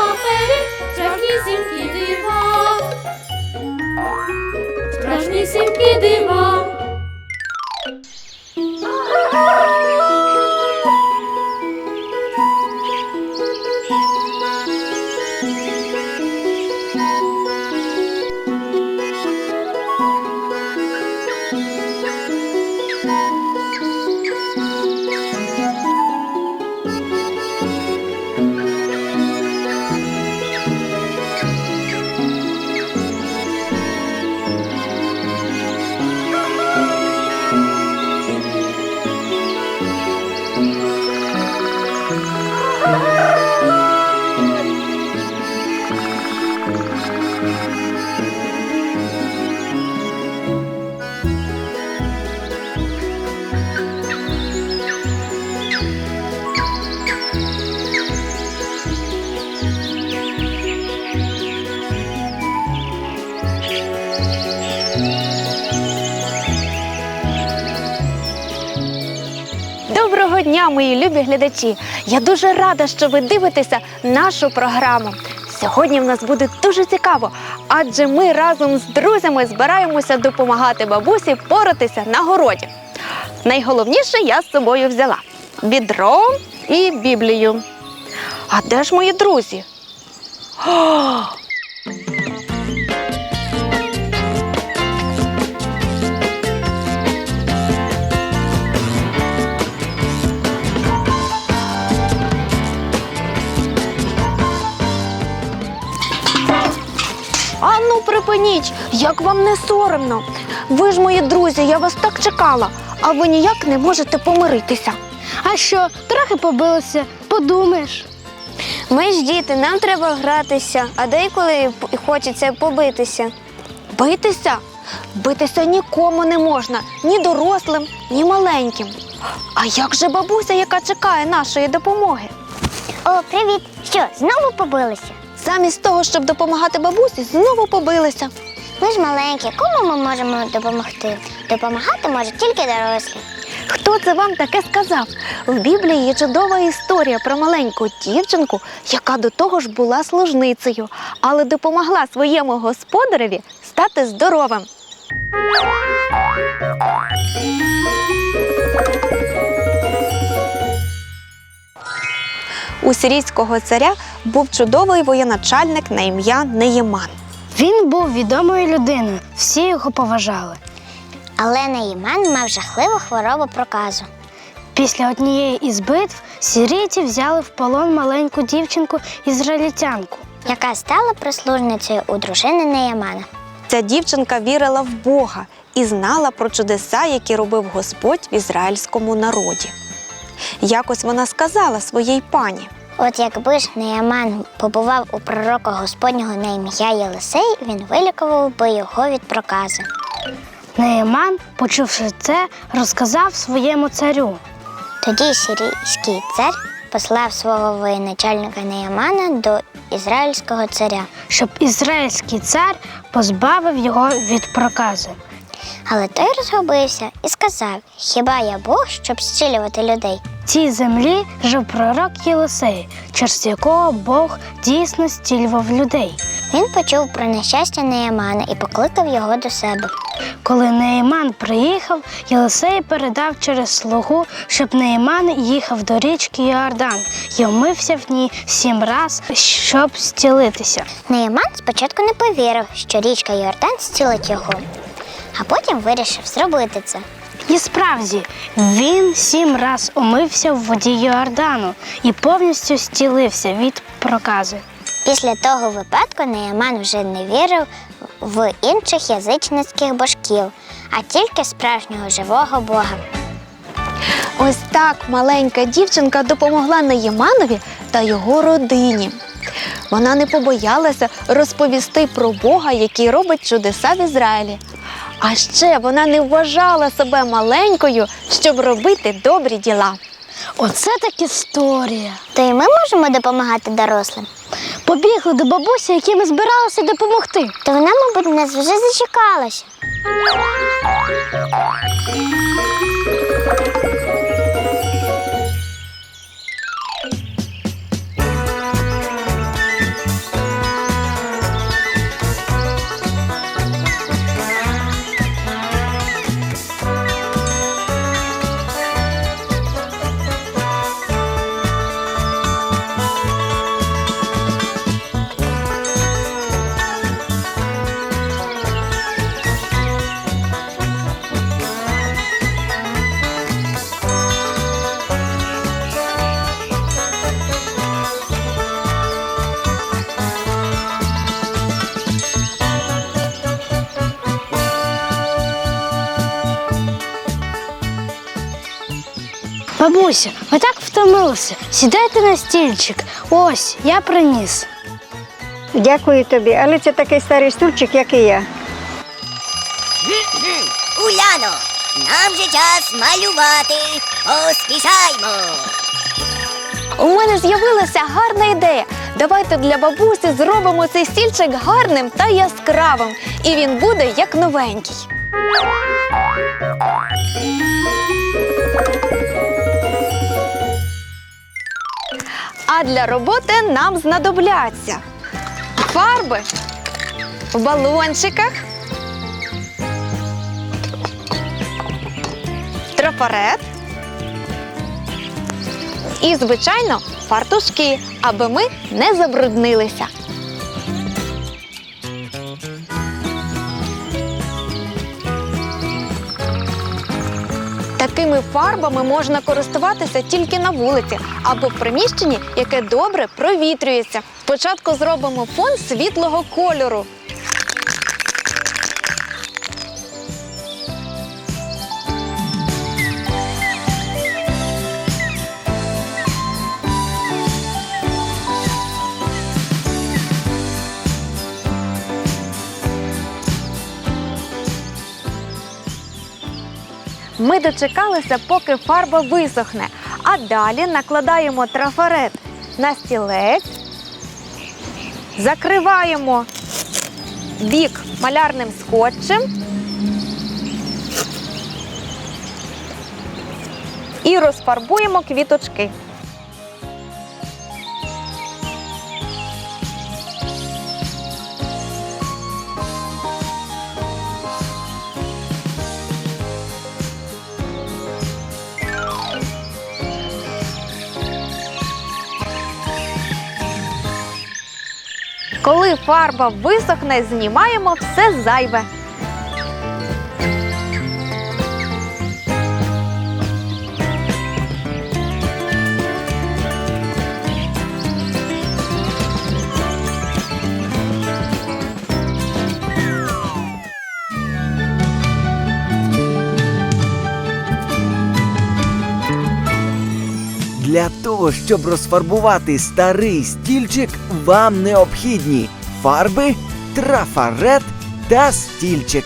створити страшні сімки дива, страшні сімки дива. Дня, мої любі глядачі! Я дуже рада, що ви дивитеся нашу програму. Сьогодні в нас буде дуже цікаво, адже ми разом з друзями збираємося допомагати бабусі поратися на городі. Найголовніше я з собою взяла відро і Біблію. А де ж мої друзі? Припиніть, як вам не соромно. Ви ж мої друзі, я вас так чекала, а ви ніяк не можете помиритися. А що, трохи побилися, подумаєш. Ми ж діти, нам треба гратися, а деколи хочеться побитися. Битися? Битися нікому не можна, ні дорослим, ні маленьким. А як же бабуся, яка чекає нашої допомоги? О, привіт! Що, знову побилися? Замість того, щоб допомагати бабусі, знову побилися. Ми ж маленькі, кому ми можемо допомогти? Допомагати може тільки дорослі. Хто це вам таке сказав? В Біблії є чудова історія про маленьку дівчинку, яка до того ж була служницею, але допомогла своєму господареві стати здоровим. У сирійського царя був чудовий воєначальник на ім'я Неєман. Він був відомою людиною, всі його поважали. Але Наїман мав жахливу хворобу проказу. Після однієї із битв сірійці взяли в полон маленьку дівчинку ізраїльтянку, яка стала прислужницею у дружини Неємана. Ця дівчинка вірила в Бога і знала про чудеса, які робив Господь в ізраїльському народі. Якось вона сказала своїй пані: От якби ж Неяман побував у пророка Господнього на ім'я Єлисей, він вилікував би його від прокази. Неяман, почувши це, розказав своєму царю. Тоді сирійський цар послав свого воєначальника Неямана до ізраїльського царя, щоб ізраїльський цар позбавив його від прокази. Але той розгубився і сказав: Хіба я Бог, щоб зцілювати людей? В цій землі жив пророк Єлисей, через якого Бог дійсно зцілював людей. Він почув про нещастя Неємана і покликав його до себе. Коли Неєман приїхав, Єлисей передав через слугу, щоб Неєман їхав до річки Йордан і омився в ній сім раз, щоб зцілитися. Неєман спочатку не повірив, що річка Йордан зцілить його, а потім вирішив зробити це. І справді, він сім раз омився в воді Йордану і повністю зцілився від прокази. Після того випадку Неєман вже не вірив в інших язичницьких божків, а тільки справжнього живого Бога. ось так маленька дівчинка допомогла Неєманові та його родині. Вона не побоялася розповісти про Бога, який робить чудеса в Ізраїлі. А ще вона не вважала себе маленькою, щоб робити добрі діла. Оце так історія. То й ми можемо допомагати дорослим. Побігли до бабусі, якій ми збиралися допомогти. То вона, мабуть, нас вже зачекалася. Бабуся, ви так втомилися. Сідайте на стільчик. Ось, я приніс. Дякую тобі, але це такий старий стульчик, як і я. Уляно, нам же час малювати. Поспішаймо. У мене з'явилася гарна ідея. Давайте для бабусі зробимо цей стільчик гарним та яскравим, і він буде як новенький. А для роботи нам знадобляться фарби в балончиках, трафарет і, звичайно, фартушки, аби ми не забруднилися. Такими фарбами можна користуватися тільки на вулиці або в приміщенні, яке добре провітрюється. Спочатку зробимо фон світлого кольору. Ми дочекалися, поки фарба висохне, а далі накладаємо трафарет на стілець, закриваємо бік малярним скотчем. І розфарбуємо квіточки. Коли фарба висохне, знімаємо все зайве. Для того, щоб розфарбувати старий стільчик, вам необхідні фарби, трафарет та стільчик.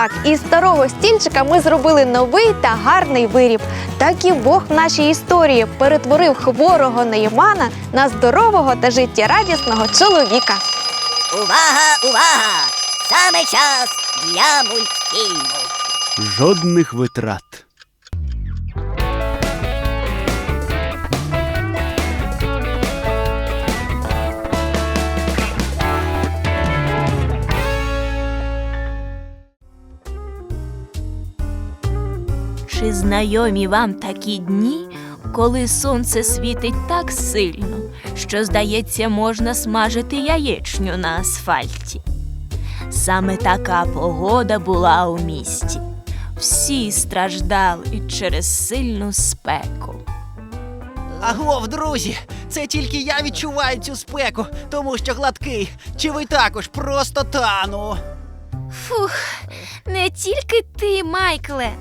Так із старого стільчика ми зробили новий та гарний виріб. Так і Бог в нашій історії перетворив хворого Неймана на здорового та життєрадісного чоловіка. Увага, увага! Саме час для мультфільму. Жодних витрат. Чи знайомі вам такі дні, коли сонце світить так сильно, що, здається, можна смажити яєчню на асфальті? Саме така погода була у місті. Всі страждали через сильну спеку. Агов, друзі, це тільки я відчуваю цю спеку, тому що гладкий. Чи ви також просто тану? Фух, не тільки ти, Майкле.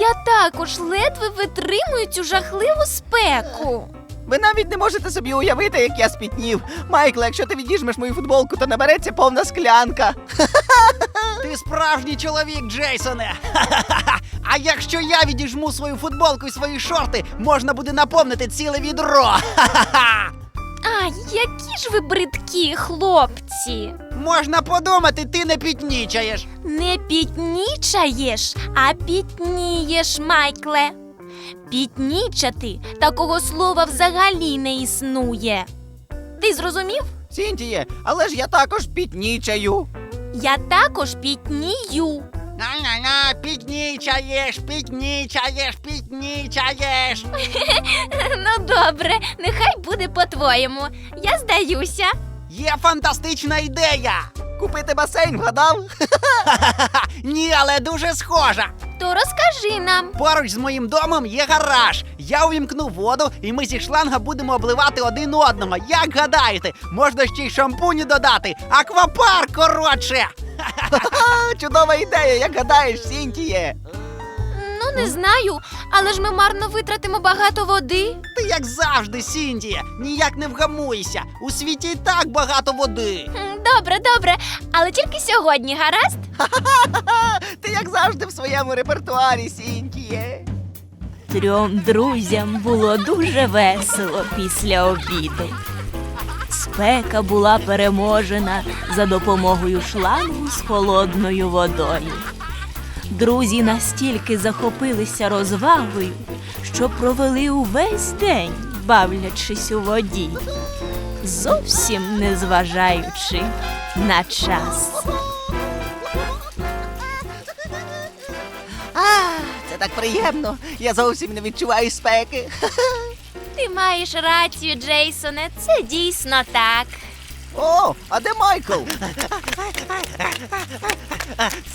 Я також ледве витримую цю жахливу спеку. Ви навіть не можете собі уявити, як я спітнів. Майкле, якщо ти відіжмеш мою футболку, то набереться повна склянка. Ти справжній чоловік, Джейсоне. А якщо я відіжму свою футболку і свої шорти, можна буде наповнити ціле відро. Ай, які ж ви бридкі, хлопці. Можна подумати, ти не пітнічаєш. Не пітнічаєш, а пітнієш, Майкле. Пітнічати такого слова взагалі не існує. Ти зрозумів? Сінтіє, але ж я також пітнічаю. Я також пітнію. На-на-на, пітнічаєш, пітнічаєш, пітнічаєш. Ну добре, нехай буде по-твоєму. Я здаюся. Є фантастична ідея. Купити басейн, вгадав? Ні, але дуже схожа. То розкажи нам. Поруч з моїм домом є гараж. Я увімкну воду, і ми зі шланга будемо обливати один одного. Як гадаєте, можна ще й шампуню додати. Аквапарк коротше. Чудова ідея, як гадаєш, Сінтіє. Ну, не знаю, але ж ми марно витратимо багато води. Ти як завжди, Сіндія, ніяк не вгамуйся. У світі і так багато води. М, Добре, добре, але тільки сьогодні, гаразд? Ти як завжди в своєму репертуарі, Сінтіє. Трьом друзям було дуже весело після обіду. Спека була переможена за допомогою шлангу з холодною водою. Друзі настільки захопилися розвагою, що провели увесь день, бавлячись у воді, зовсім не зважаючи на час. А, це так приємно. Я зовсім не відчуваю спеки. Ти маєш рацію, Джейсоне, це дійсно так. О, а де Майкл?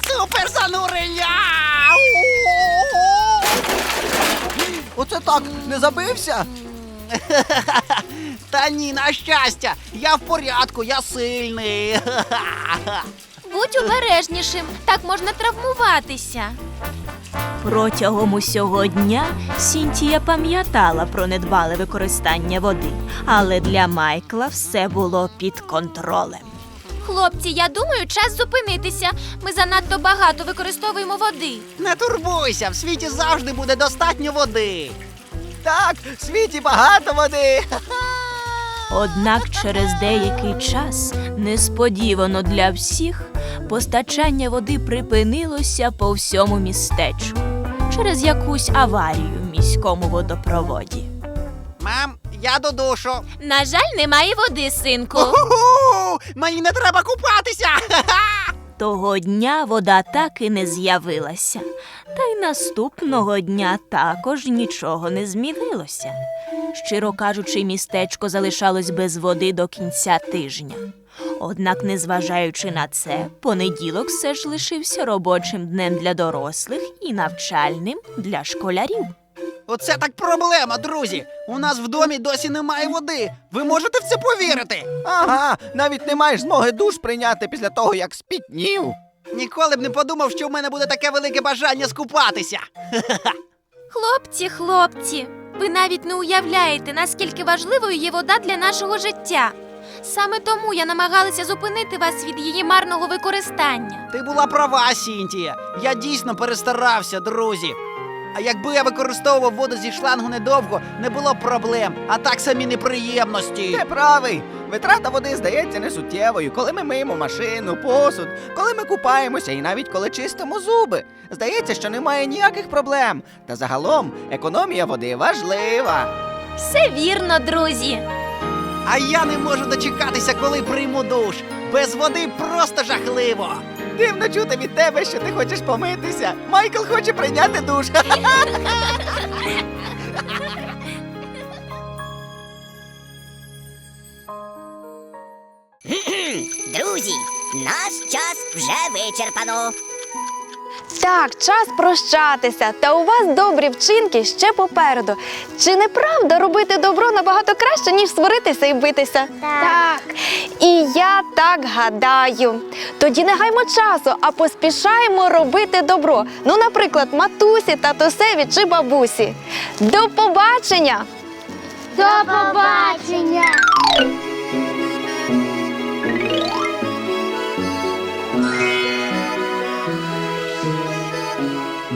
Супер занурення! Оце так, не забився? Та ні, на щастя, я в порядку, я сильний. Будь обережнішим, так можна травмуватися. Протягом усього дня Сінтія пам'ятала про недбале використання води, але для Майкла все було під контролем. Хлопці, я думаю, час зупинитися. Ми занадто багато використовуємо води. Не турбуйся, в світі завжди буде достатньо води. Так, в світі багато води. Однак через деякий час, несподівано для всіх, постачання води припинилося по всьому містечку через якусь аварію в міському водопроводі. Мам, я до душу. На жаль, немає води, синку. Уху! Мені не треба купатися. Того дня вода так і не з'явилася, та й наступного дня також нічого не змінилося. Щиро кажучи, містечко залишалось без води до кінця тижня. Однак, незважаючи на це, понеділок все ж лишився робочим днем для дорослих і навчальним для школярів. Оце так проблема, друзі. У нас в домі досі немає води. Ви можете в це повірити? Ага, навіть не маєш змоги душ прийняти після того, як спітнів. Ніколи б не подумав, що в мене буде таке велике бажання скупатися. Хлопці, хлопці, ви навіть не уявляєте, наскільки важливою є вода для нашого життя. Саме тому я намагалася зупинити вас від її марного використання. Ти була права, Сінтія. Я дійсно перестарався, друзі. А якби я використовував воду зі шлангу недовго, не було б проблем, а так самі неприємності. Ти правий. Витрата води здається несуттєвою, коли ми миємо машину, посуд, коли ми купаємося і навіть коли чистимо зуби. Здається, що немає ніяких проблем. Та загалом економія води важлива. Все вірно, друзі. А я не можу дочекатися, коли прийму душ. Без води просто жахливо. Дивно чути від тебе, що ти хочеш помитися. Майкл хоче прийняти душ. Друзі, наш час вже вичерпано. Так, час прощатися, та у вас добрі вчинки ще попереду. Чи не правда робити добро набагато краще, ніж сваритися і битися? Так. І я так гадаю. Тоді не гаймо часу, а поспішаємо робити добро. Ну, наприклад, матусі, татусеві чи бабусі. До побачення! До побачення!